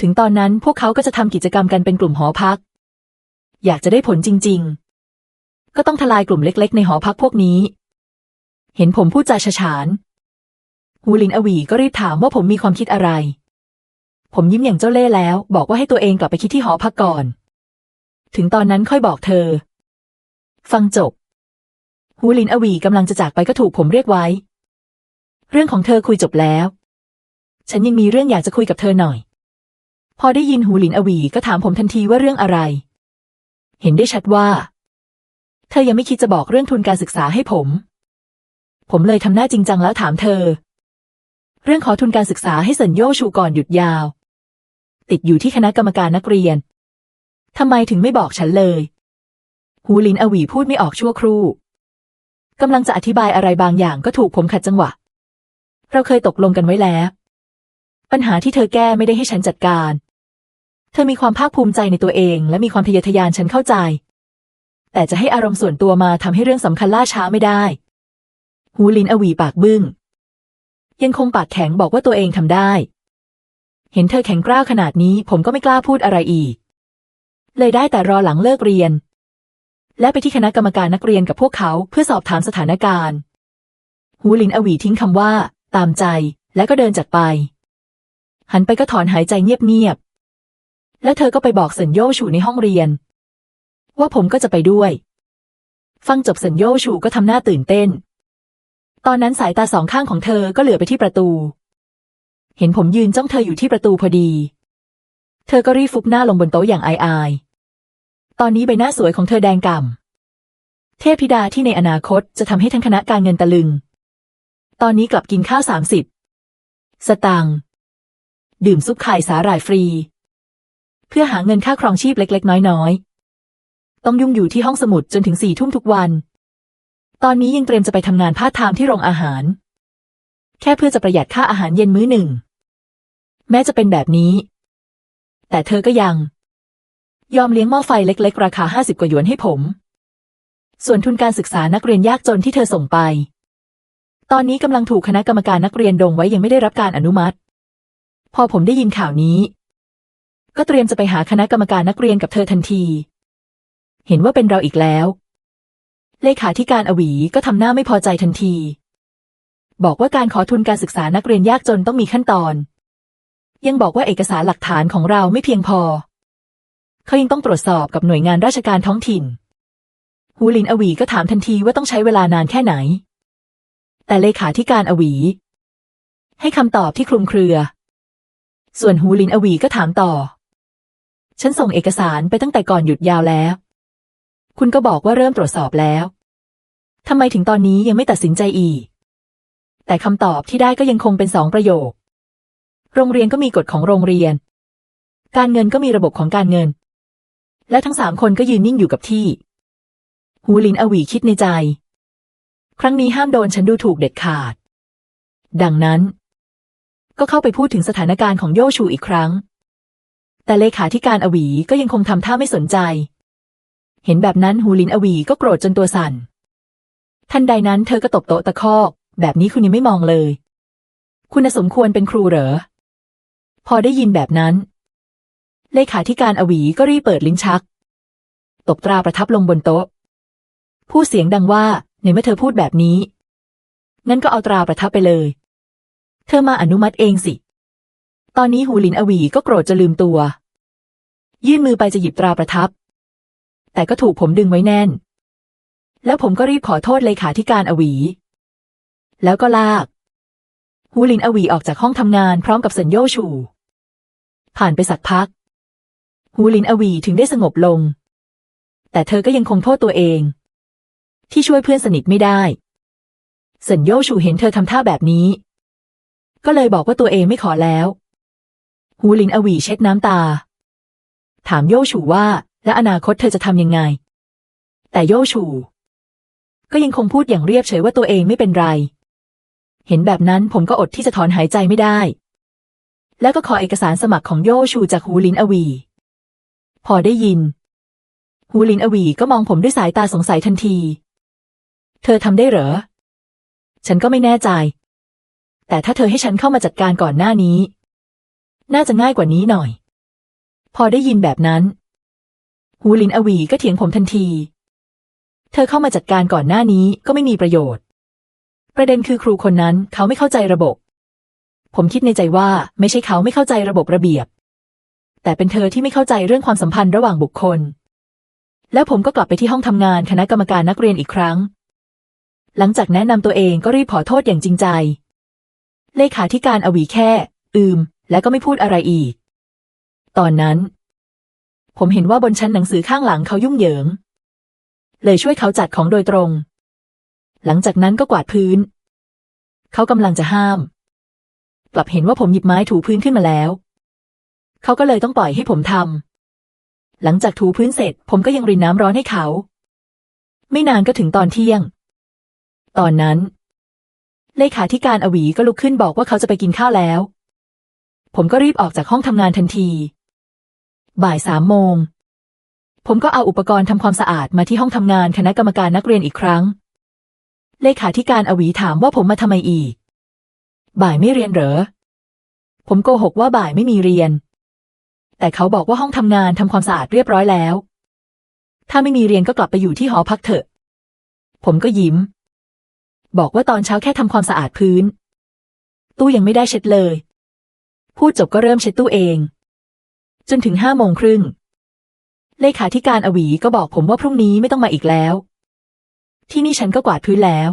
ถึงตอนนั้นพวกเขาก็จะทำกิจกรรมกันเป็นกลุ่มหอพัก อยากจะได้ผลจริง ๆ ก็ต้องทลายกลุ่มเล็ก ๆ ในหอพักพวกนี้ เห็นผมพูดจาฉะฉานหูลินอวีก็รีบถามว่าผมมีความคิดอะไร ผมยิ้มอย่างเจ้าเล่ห์แล้ว บอกว่าให้ตัวเองกลับไปคิดที่หอพักก่อน ถึงตอนนั้นค่อยบอกเธอ ฟังจบหูลินอวีกำลังจะจากไปก็ถูกผมเรียกไว้ เรื่องของเธอคุยจบแล้ว ฉันยังมีเรื่องอยากจะคุยกับเธอหน่อย พอได้ยินหูหลินอวีก็ถามผมทันทีว่าเรื่องอะไร เห็นได้ชัดว่า เธอยังไม่คิดจะบอกเรื่องทุนการศึกษาให้ผม ผมเลยทำหน้าจริงจังแล้วถามเธอ เรื่องขอทุนการศึกษาให้เซินโยชูก่อนหยุดยาว ติดอยู่ที่คณะกรรมการนักเรียนทำไมถึงไม่บอกฉันเลย หูหลินอวีพูดไม่ออกชั่วครู่กำลังจะอธิบายอะไรบางอย่างก็ถูกผมขัดจังหวะ เราเคยตกลงกันไว้แล้ว ปัญหาที่เธอแก้ไม่ได้ให้ฉันจัดการ เธอมีความภาคภูมิใจในตัวเอง และมีความทะเยอทะยานฉันเข้าใจ แต่จะให้อารมณ์ส่วนตัวมาทำให้เรื่องสำคัญล่าช้าไม่ได้ หูลินอวีปากบึง้ง ยังคงปากแข็งบอกว่าตัวเองทำได้ เห็นเธอแข็งกร้าวขนาดนี้ ผมก็ไม่กล้าพูดอะไรอีก เลยได้แต่รอหลังเลิกเรียน และไปที่คณะกรรมการนักเรียนกับพวกเขาเพื่อสอบถามสถานการณ์หูลินอวีทิ้งคำว่า ตามใจ และก็เดินจากไป หันไปก็ถอนหายใจเงียบๆ แล้วเธอก็ไปบอกเซินโยชูในห้องเรียน ว่าผมก็จะไปด้วย ฟังจบเซินโยชูก็ทำหน้าตื่นเต้น ตอนนั้นสายตาสองข้างของเธอก็เหลือไปที่ประตู เห็นผมยืนจ้องเธออยู่ที่ประตูพอดี เธอก็รีบฟุบหน้าลงบนโต๊ะอย่างอายๆตอนนี้ใบหน้าสวยของเธอแดงก่ำ เทพธิดาที่ในอนาคตจะทำให้ทั้งคณะการเงินตะลึง ตอนนี้กลับกินข้าวสามสิบ สตางดื่มซุปไข่สาหร่ายฟรี เพื่อหาเงินค่าครองชีพเล็ก ๆ น้อยๆ ต้องยุ่งอยู่ที่ห้องสมุดจนถึงสี่ทุ่มทุกวัน ตอนนี้ยังเตรียมจะไปทำงานพาร์ทไทม์ที่โรงอาหาร แค่เพื่อจะประหยัดค่าอาหารเย็นมื้อหนึ่ง แม้จะเป็นแบบนี้ แต่เธอก็ยัง ยอมเลี้ยงหม้อไฟเล็ก ๆ ราคาห้าสิบกว่าหยวนให้ผม ส่วนทุนการศึกษานักเรียนยากจนที่เธอส่งไป ตอนนี้กำลังถูกคณะกรรมการนักเรียนดงไว้ยังไม่ได้รับการอนุมัติ พอผมได้ยินข่าวนี้ ก็เตรียมจะไปหาคณะกรรมการนักเรียนกับเธอทันที เห็นว่าเป็นเราอีกแล้ว เลขาธิการอวีก็ทำหน้าไม่พอใจทันที บอกว่าการขอทุนการศึกษานักเรียนยากจนต้องมีขั้นตอน ยังบอกว่าเอกสารหลักฐานของเราไม่เพียงพอ เขายังต้องตรวจสอบกับหน่วยงานราชการท้องถิ่นหูลินอวีก็ถามทันทีว่าต้องใช้เวลานานแค่ไหน แต่เลขาธิการอวี ให้คำตอบที่คลุมเครือ ส่วนหูลินอวีก็ถามต่อ ฉันส่งเอกสารไปตั้งแต่ก่อนหยุดยาวแล้ว คุณก็บอกว่าเริ่มตรวจสอบแล้วทำไมถึงตอนนี้ยังไม่ตัดสินใจอีก แต่คำตอบที่ได้ก็ยังคงเป็นสองประโยค โรงเรียนก็มีกฎของโรงเรียน การเงินก็มีระบบของการเงิน และทั้งสามคนก็ยืนนิ่งอยู่กับที่ หูลินอวีคิดในใจ ครั้งนี้ห้ามโดนฉันดูถูกเด็ดขาด ดังนั้น ก็เข้าไปพูดถึงสถานการณ์ของโยชูอีกครั้ง แต่เลขาธิการอวีก็ยังคงทำท่าไม่สนใจ เห็นแบบนั้นหูลินอวีก็โกรธจนตัวสั่น ทันใดนั้นเธอก็ตบโต๊ะตะคอกแบบนี้คุณยังไม่มองเลย คุณสมควรเป็นครูเหรอ พอได้ยินแบบนั้น เลขาธิการอวีก็รีบเปิดลิ้นชัก ตบตราประทับลงบนโต๊ะพูดเสียงดังว่าในเมื่อเธอพูดแบบนี้ งั้นก็เอาตราประทับไปเลย เธอมาอนุมัติเองสิ ตอนนี้หูลินอวีก็โกรธจะลืมตัว ยื่นมือไปจะหยิบตราประทับ แต่ก็ถูกผมดึงไว้แน่น แล้วผมก็รีบขอโทษเลขาธิการอวี แล้วก็ลาก หูลินอวีออกจากห้องทำงานพร้อมกับเซินโยชู ผ่านไปสักพัก หูลินอวีถึงได้สงบลง แต่เธอก็ยังคงโทษตัวเอง ที่ช่วยเพื่อนสนิทไม่ได้เซินโยชูเห็นเธอทำท่าแบบนี้ ก็เลยบอกว่าตัวเองไม่ขอแล้ว หูลินอวีเช็ดน้ำตา ถามโยชูว่า และอนาคตเธอจะทำยังไง แต่โยชู ก็ยังคงพูดอย่างเรียบเฉยว่าตัวเองไม่เป็นไร เห็นแบบนั้นผมก็อดที่จะถอนหายใจไม่ได้ แล้วก็ขอเอกสารสมัครของโยชูจากหูลินอวี พอได้ยิน หูลินอวีก็มองผมด้วยสายตาสงสัยทันที เธอทำได้เหรอ ฉันก็ไม่แน่ใจ แต่ถ้าเธอให้ฉันเข้ามาจัดการก่อนหน้านี้ น่าจะง่ายกว่านี้หน่อย พอได้ยินแบบนั้น หูหลินอวีก็เถียงผมทันที เธอเข้ามาจัดการก่อนหน้านี้ก็ไม่มีประโยชน์ ประเด็นคือครูคนนั้นเขาไม่เข้าใจระบบ ผมคิดในใจว่าไม่ใช่เขาไม่เข้าใจระบบระเบียบ แต่เป็นเธอที่ไม่เข้าใจเรื่องความสัมพันธ์ระหว่างบุคคล แล้วผมก็กลับไปที่ห้องทำงานคณะกรรมการนักเรียนอีกครั้ง หลังจากแนะนำตัวเองก็รีบขอโทษอย่างจริงใจ เลขาธิการอวีแค่ อืม และก็ไม่พูดอะไรอีก ตอนนั้น ผมเห็นว่าบนชั้นหนังสือข้างหลังเขายุ่งเหยิง เลยช่วยเขาจัดของโดยตรง หลังจากนั้นก็กวาดพื้น เขากำลังจะห้าม กลับเห็นว่าผมหยิบไม้ถูพื้นขึ้นมาแล้ว เขาก็เลยต้องปล่อยให้ผมทำหลังจากถูพื้นเสร็จ ผมก็ยังรินน้ำร้อนให้เขา ไม่นานก็ถึงตอนเที่ยง ตอนนั้นเลขาธิการอวีก็ลุกขึ้นบอกว่าเขาจะไปกินข้าวแล้ว ผมก็รีบออกจากห้องทำงานทันที บ่ายสามโมง ผมก็เอาอุปกรณ์ทำความสะอาดมาที่ห้องทำงานคณะกรรมการนักเรียนอีกครั้ง เลขาธิการอวีถามว่าผมมาทำไมอีก บ่ายไม่เรียนเหรอ ผมโกหกว่าบ่ายไม่มีเรียน แต่เขาบอกว่าห้องทำงานทำความสะอาดเรียบร้อยแล้ว ถ้าไม่มีเรียนก็กลับไปอยู่ที่หอพักเถอะ ผมก็ยิ้ม บอกว่าตอนเช้าแค่ทำความสะอาดพื้น ตู้ยังไม่ได้เช็ดเลย พูดจบก็เริ่มเช็ดตู้เอง จนถึงห้าโมงครึ่งเลขาธิการอวีก็บอกผมว่าพรุ่งนี้ไม่ต้องมาอีกแล้ว ที่นี่ฉันก็กวาดพื้นแล้ว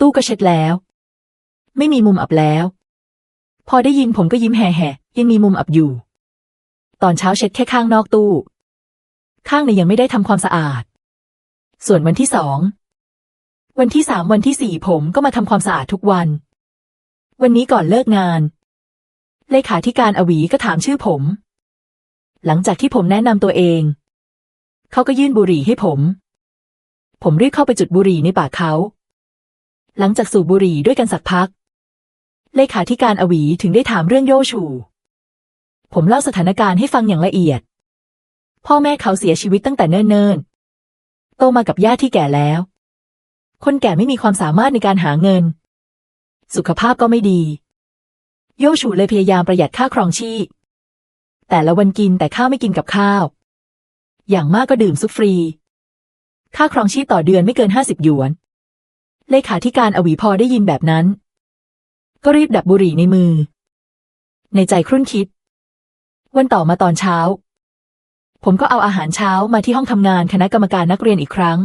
ตู้ก็เช็ดแล้ว ไม่มีมุมอับแล้ว พอได้ยินผมก็ยิ้มแห่ๆยังมีมุมอับอยู่ ตอนเช้าเช็ดแค่ข้างนอกตู้ ข้างในยังไม่ได้ทำความสะอาด ส่วนวันที่สอง วันที่สามวันที่สี่ผมก็มาทำความสะอาดทุกวัน วันนี้ก่อนเลิกงาน เลขาธิการอวีก็ถามชื่อผม หลังจากที่ผมแนะนำตัวเอง เขาก็ยื่นบุหรี่ให้ผม ผมรีบเข้าไปจุดบุหรี่ในปากเขา หลังจากสูบบุหรี่ด้วยกันสักพัก เลขาธิการอวีถึงได้ถามเรื่องโยชู ผมเล่าสถานการณ์ให้ฟังอย่างละเอียด พ่อแม่เขาเสียชีวิตตั้งแต่เนิ่นๆ โตมากับญาติที่แก่แล้ว คนแก่ไม่มีความสามารถในการหาเงิน สุขภาพก็ไม่ดี โยชูเลยพยายามประหยัดค่าครองชีพ แต่ละวันกินแต่ข้าวไม่กินกับข้าว อย่างมากก็ดื่มซุปฟรี ค่าครองชีพต่อเดือนไม่เกินห้าสิบหยวน เลขาธิการอวีพอได้ยินแบบนั้น ก็รีบดับบุหรี่ในมือ ในใจครุ่นคิด วันต่อมาตอนเช้า ผมก็เอาอาหารเช้ามาที่ห้องทำงานคณะกรรมการนักเรียนอีกครั้ง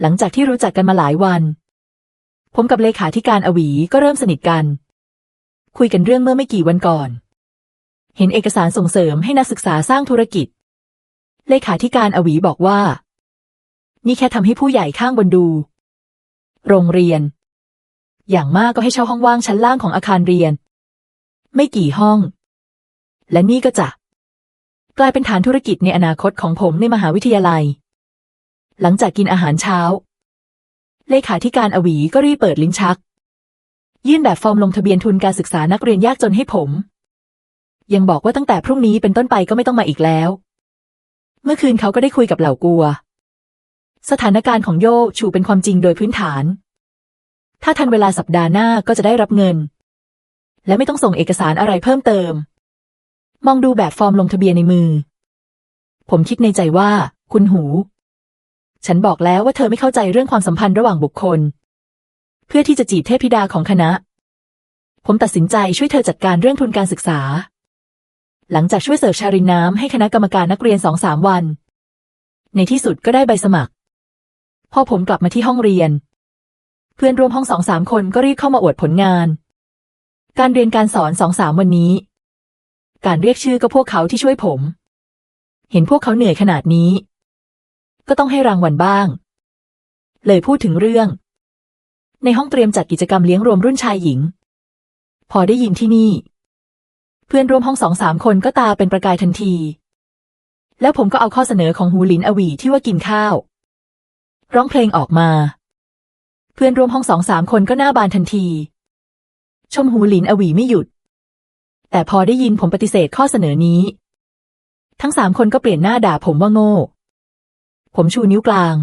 หลังจากที่รู้จักกันมาหลายวัน ผมกับเลขาธิการอวีก็เริ่มสนิทกัน คุยกันเรื่องเมื่อไม่กี่วันก่อน เห็นเอกสารส่งเสริมให้นักศึกษาสร้างธุรกิจ เลขาธิการอวีบอกว่า นี่แค่ทำให้ผู้ใหญ่ข้างบนดู โรงเรียน อย่างมากก็ให้เช่าห้องว่างชั้นล่างของอาคารเรียน ไม่กี่ห้อง และนี่ก็จะกลายเป็นฐานธุรกิจในอนาคตของผมในมหาวิทยาลัย หลังจากกินอาหารเช้า เลขาธิการอวีก็รีบเปิดลิ้นชัก ยื่นแบบฟอร์มลงทะเบียนทุนการศึกษานักเรียนยากจนให้ผม ยังบอกว่าตั้งแต่พรุ่งนี้เป็นต้นไปก็ไม่ต้องมาอีกแล้ว เมื่อคืนเขาก็ได้คุยกับเหล่ากัว สถานการณ์ของโยชูเป็นความจริงโดยพื้นฐาน ถ้าทันเวลาสัปดาห์หน้าก็จะได้รับเงิน และไม่ต้องส่งเอกสารอะไรเพิ่มเติม มองดูแบบฟอร์มลงทะเบียนในมือ ผมคิดในใจว่า คุณหู ฉันบอกแล้วว่าเธอไม่เข้าใจเรื่องความสัมพันธ์ระหว่างบุคคลเพื่อที่จะจีบเทพธิดาของคณะ ผมตัดสินใจช่วยเธอจัดการเรื่องทุนการศึกษา หลังจากช่วยเสิร์ฟชารินน้ำให้คณะกรรมการนักเรียนสองสามวัน ในที่สุดก็ได้ใบสมัคร พอผมกลับมาที่ห้องเรียน เพื่อนร่วมห้องสองสามคนก็รีบเข้ามาอวดผลงาน การเรียนการสอนสองสามวันนี้ การเรียกชื่อก็พวกเขาที่ช่วยผม เห็นพวกเขาเหนื่อยขนาดนี้ ก็ต้องให้รางวัลบ้าง เลยพูดถึงเรื่อง ในห้องเตรียมจัดกิจกรรมเลี้ยงรวมรุ่นชายหญิง พอได้ยินที่นี่ เพื่อนร่วมห้องสองสามคนก็ตาเป็นประกายทันที แล้วผมก็เอาข้อเสนอของหูหลินอวีที่ว่ากินข้าว ร้องเพลงออกมา เพื่อนร่วมห้องสองสามคนก็หน้าบานทันที ชมหูหลินอวีไม่หยุด แต่พอได้ยินผมปฏิเสธข้อเสนอนี้ ทั้งสามคนก็เปลี่ยนหน้าด่าผมว่าโง่ ผมชูนิ้วกลาง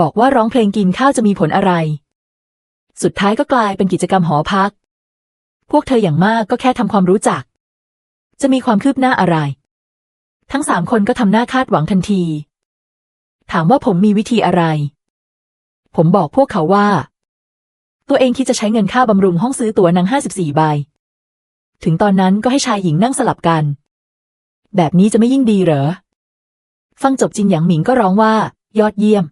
บอกว่าร้องเพลงกินข้าวจะมีผลอะไรสุดท้ายก็กลายเป็นกิจกรรมหอพัก พวกเธออย่างมากก็แค่ทำความรู้จัก จะมีความคืบหน้าอะไร ทั้งสามคนก็ทำหน้าคาดหวังทันที ถามว่าผมมีวิธีอะไร ผมบอกพวกเขาว่า ตัวเองคิดจะใช้เงินค่าบำรุงห้องซื้อตั๋วหนังห้าสิบสี่ใบ ถึงตอนนั้นก็ให้ชายหญิงนั่งสลับกัน แบบนี้จะไม่ยิ่งดีเหรอ ฟังจบจินหยางหมิงก็ร้องว่า ยอดเยี่ยม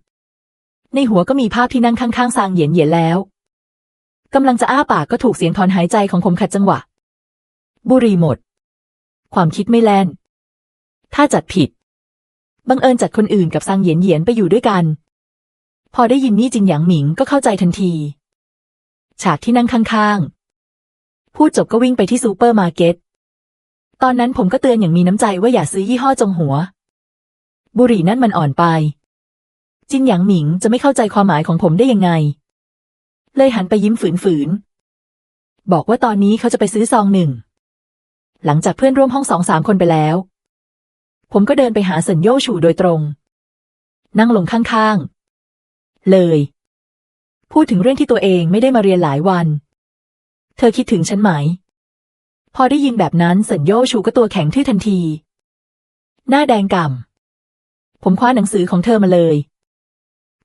ในหัวก็มีภาพที่นั่งข้างๆซางเหยียนเหยียนแล้ว กำลังจะอ้าปากก็ถูกเสียงถอนหายใจของผมขัดจังหวะ บุรีหมด ความคิดไม่แล่น ถ้าจัดผิด บังเอิญจัดคนอื่นกับซางเหยียนเหยียนไปอยู่ด้วยกัน พอได้ยินนี่จินหยางหมิงก็เข้าใจทันที ฉากที่นั่งข้างๆ พูดจบก็วิ่งไปที่ซูเปอร์มาร์เก็ต ตอนนั้นผมก็เตือนอย่างมีน้ำใจว่าอย่าซื้อยี่ห้อจงหัว บุหรี่นั่นมันอ่อนไปจินหยางหมิงจะไม่เข้าใจความหมายของผมได้ยังไง เลยหันไปยิ้มฝืนๆ บอกว่าตอนนี้เขาจะไปซื้อซองหนึ่ง หลังจากเพื่อนร่วมห้องสองสามคนไปแล้ว ผมก็เดินไปหาเซินโย่ฉูโดยตรง นั่งลงข้างๆ เลย พูดถึงเรื่องที่ตัวเองไม่ได้มาเรียนหลายวัน เธอคิดถึงฉันไหม พอได้ยินแบบนั้นเซินโย่ฉูก็ตัวแข็งทื่อทันที หน้าแดงก่ำผมคว้าหนังสือของเธอมาเลย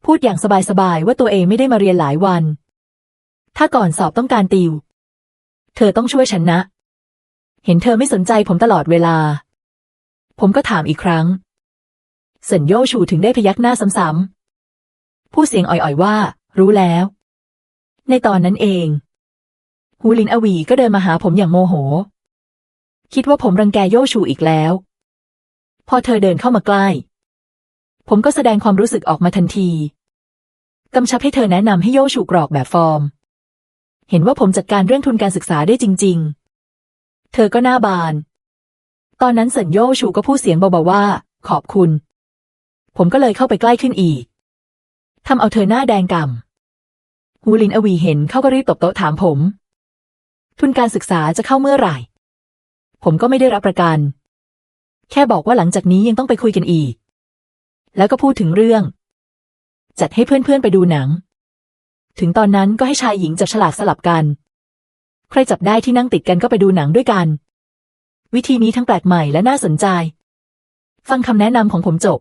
พูดอย่างสบายๆว่าตัวเองไม่ได้มาเรียนหลายวัน ถ้าก่อนสอบต้องการติว เธอต้องช่วยฉันนะ เห็นเธอไม่สนใจผมตลอดเวลา ผมก็ถามอีกครั้งเซินโย่ชูถึงได้พยักหน้าซ้ำๆพูดเสียงอ่อยๆว่า รู้แล้ว ในตอนนั้นเอง ฮูลินอวีก็เดินมาหาผมอย่างโมโห คิดว่าผมรังแกโย่ชูอีกแล้ว พอเธอเดินเข้ามาใกล้ ผมก็แสดงความรู้สึกออกมาทันที กำชับให้เธอแนะนำให้โย่ชูกรอกแบบฟอร์ม เห็นว่าผมจัดการเรื่องทุนการศึกษาได้จริง ๆ เธอก็หน้าบาน ตอนนั้นเซินโยชูก็พูดเสียงเบาๆว่า ขอบคุณ ผมก็เลยเข้าไปใกล้ขึ้นอีกทำเอาเธอหน้าแดงก่ำฮูลินอวีเห็นเขาก็รีบตบโต๊ะถามผม ทุนการศึกษาจะเข้าเมื่อไหร่ ผมก็ไม่ได้รับประกัน แค่บอกว่าหลังจากนี้ยังต้องไปคุยกันอีก แล้วก็พูดถึงเรื่อง จัดให้เพื่อนๆไปดูหนัง ถึงตอนนั้นก็ให้ชายหญิงจับฉลากสลับกัน ใครจับได้ที่นั่งติดกันก็ไปดูหนังด้วยกัน วิธีนี้ทั้งแปลกใหม่และน่าสนใจ ฟังคำแนะนำของผมจบ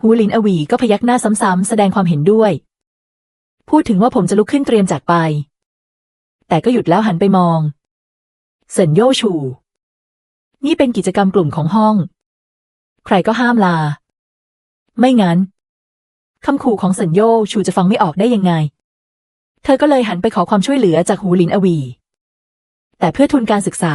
ฮูลินอวีก็พยักหน้าซ้ำๆแสดงความเห็นด้วย พูดถึงว่าผมจะลุกขึ้นเตรียมจากไป แต่ก็หยุดแล้วหันไปมอง เซินโยชู นี่เป็นกิจกรรมกลุ่มของห้อง ใครก็ห้ามลา ไม่งั้นคำขู่ของเซินโยชูจะฟังไม่ออกได้ยังไง เธอก็เลยหันไปขอความช่วยเหลือจากหูลินอวี แต่เพื่อทุนการศึกษา